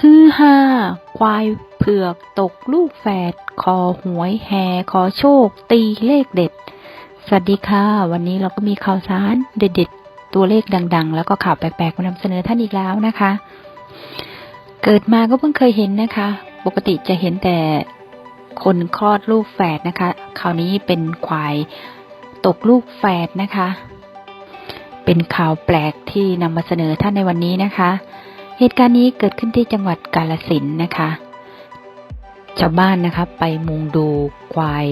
ฮือฮาควายเผือกตกลูกแฝดคอหวยแห่ขอโชค ตีเลขเด็ด สวัสดีค่ะ วันนี้เราก็มีข่าวสารเด็ดๆ ตัวเลขดัง ๆ แล้วก็ข่าวแปลกๆมานำเสนอท่านอีกแล้วนะคะ เกิดมาก็เพิ่งเคยเห็นนะคะ ปกติจะเห็นแต่คนคลอดลูกแฝดนะคะ คราวนี้เป็นควายตกลูกแฝดนะคะ เป็นข่าวแปลกที่นำมาเสนอท่านในวันนี้นะคะ เหตุการณ์นี้เกิดขึ้นที่จังหวัดกาลสินนะคะ ชาวบ้านนะคะ ไปมุงดูควาย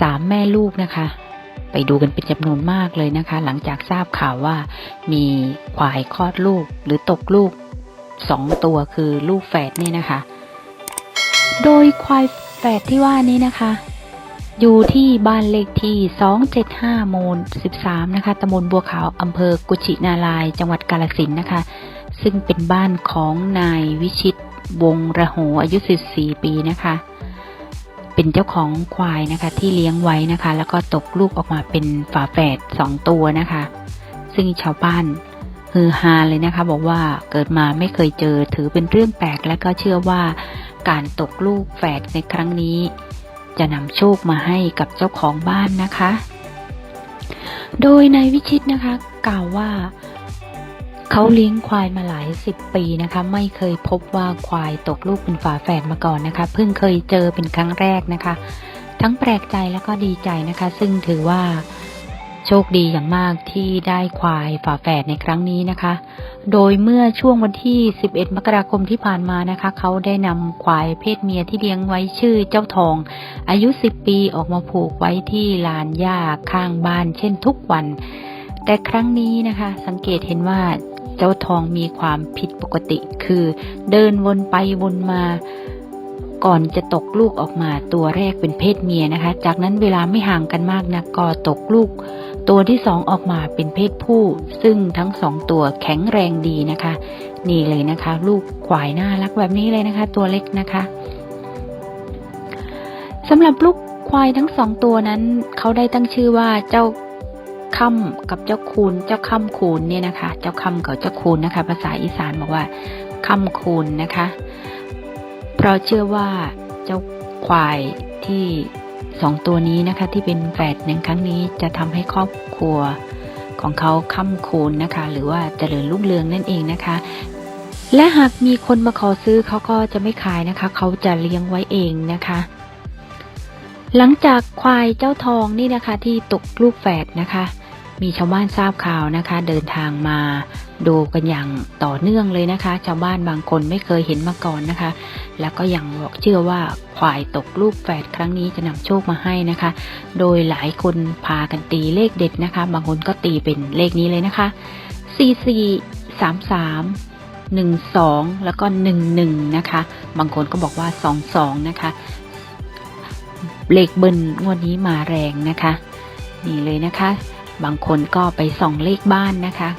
สามแม่ลูกนะคะ ไปดูกันเป็นจำนวนมากเลยนะคะ หลังจากทราบข่าวว่ามีควายคลอดลูกหรือตกลูกสองตัวคือลูกแฝดนี่นะคะ โดยควายแฝดที่ว่านี้นะคะ อยู่ที่บ้านเลขที่ 275หมู่13 นะคะตำบลบัวขาวอำเภอกุชินาราย จังหวัดกาลสินนะคะ ซึ่งเป็นบ้านของนายวิชิตวงระโหอายุ 14 ปีนะคะ เป็นเจ้าของควายนะคะที่เลี้ยงไว้นะคะ แล้วก็ตกลูกออกมาเป็นฝาแฝดสองตัวนะคะ ซึ่งชาวบ้านฮือฮาเลยนะคะ บอกว่าเกิดมาไม่เคยเจอถือเป็นเรื่องแปลกและก็เชื่อว่าการตกลูกแฝดในครั้งนี้ จะนำโชคมาให้กับเจ้าของบ้านนะคะ โดยนายวิชิตนะคะ กล่าวว่า เขาเลี้ยงควายมาหลายสิบปีนะคะ ไม่เคยพบว่าควายตกลูกเป็นฝาแฝดมาก่อนนะคะ เพิ่งเคยเจอเป็นครั้งแรกนะคะ ทั้งแปลกใจแล้วก็ดีใจนะคะ ซึ่งถือว่าโชคดีอย่างมากที่ได้ควายฝาแฝดในครั้งนี้นะคะ โดยเมื่อช่วงวันที่ 11 มกราคมที่ผ่านมานะคะ เขาได้นำควายเพศเมียที่เลี้ยงไว้ชื่อเจ้าทอง อายุ 10 ปีออกมาผูกไว้ที่ลานหญ้าข้างบ้านเช่นทุกวัน แต่ครั้งนี้นะคะ สังเกตเห็นว่า เจ้าทองมีความผิดปกติ คือเดินวนไปวนมา ก่อนจะตกลูกออกมาตัวแรกเป็นเพศเมียนะคะ จากนั้นเวลาไม่ห่างกันมากนะก็ตกลูก ตัวที่สองออกมาเป็นเพศผู้ ซึ่งทั้งสองตัวแข็งแรงดีนะคะ นี่เลยนะคะ ลูกควายน่ารักแบบนี้เลยนะคะ ตัวเล็กนะคะสำหรับลูกควายทั้งสองตัวนั้น เขาได้ตั้งชื่อว่าเจ้า ค่ำกับเจ้าคูนเจ้าค่ำคูนเนี่ยนะคะ เจ้าค่ำกับเจ้าคูนนะคะ ภาษาอีสานบอกว่าค่ำคูนนะคะ เพราะเชื่อว่าเจ้าควายที่สองตัวนี้นะคะ ที่เป็นแฝดในครั้งนี้จะทำให้ครอบครัวของเขาค่ำคูนนะคะ หรือว่าเจริญรุ่งเรืองนั่นเองนะคะ และหากมีคนมาขอซื้อเขาก็จะไม่ขายนะคะ เขาจะเลี้ยงไว้เองนะคะหลังจากควายเจ้าทองนี่นะคะที่ตกลูกแฝดนะคะ มีชาวบ้านทราบข่าวนะคะ เดินทางมาดูกันอย่างต่อเนื่องเลยนะคะ ชาวบ้านบางคนไม่เคยเห็นมาก่อนนะคะ แล้วก็ยังบอกเชื่อว่าควายตกลูกแฝดครั้งนี้จะนำโชคมาให้นะคะ โดยหลายคนพากันตีเลขเด็ดนะคะ บางคนก็ตีเป็นเลขนี้เลยนะคะ 4 4 3 3 1 2 แล้วก็ 1 1 นะคะ บางคนก็บอกว่า 2 2 นะคะเลขเบิ้ลงวดนี้มาแรงนะคะ นี่เลยนะคะ บางคนก็ไปส่องเลขบ้านนะคะ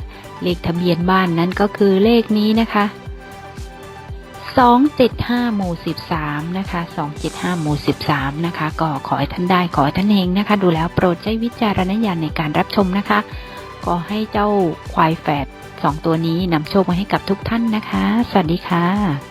เลขทะเบียนบ้านนั้นก็คือเลขนี้นะคะ275หมู่13นะคะ275หมู่13นะคะ ก็ขอให้ท่านได้ขอให้ท่านเฮงนะคะ ดูแล้วโปรดใช้วิจารณญาณในการรับชมนะคะ ก็ให้เจ้าควายแฝดสองตัวนี้นำโชคมาให้กับทุกท่านนะคะ สวัสดีค่ะ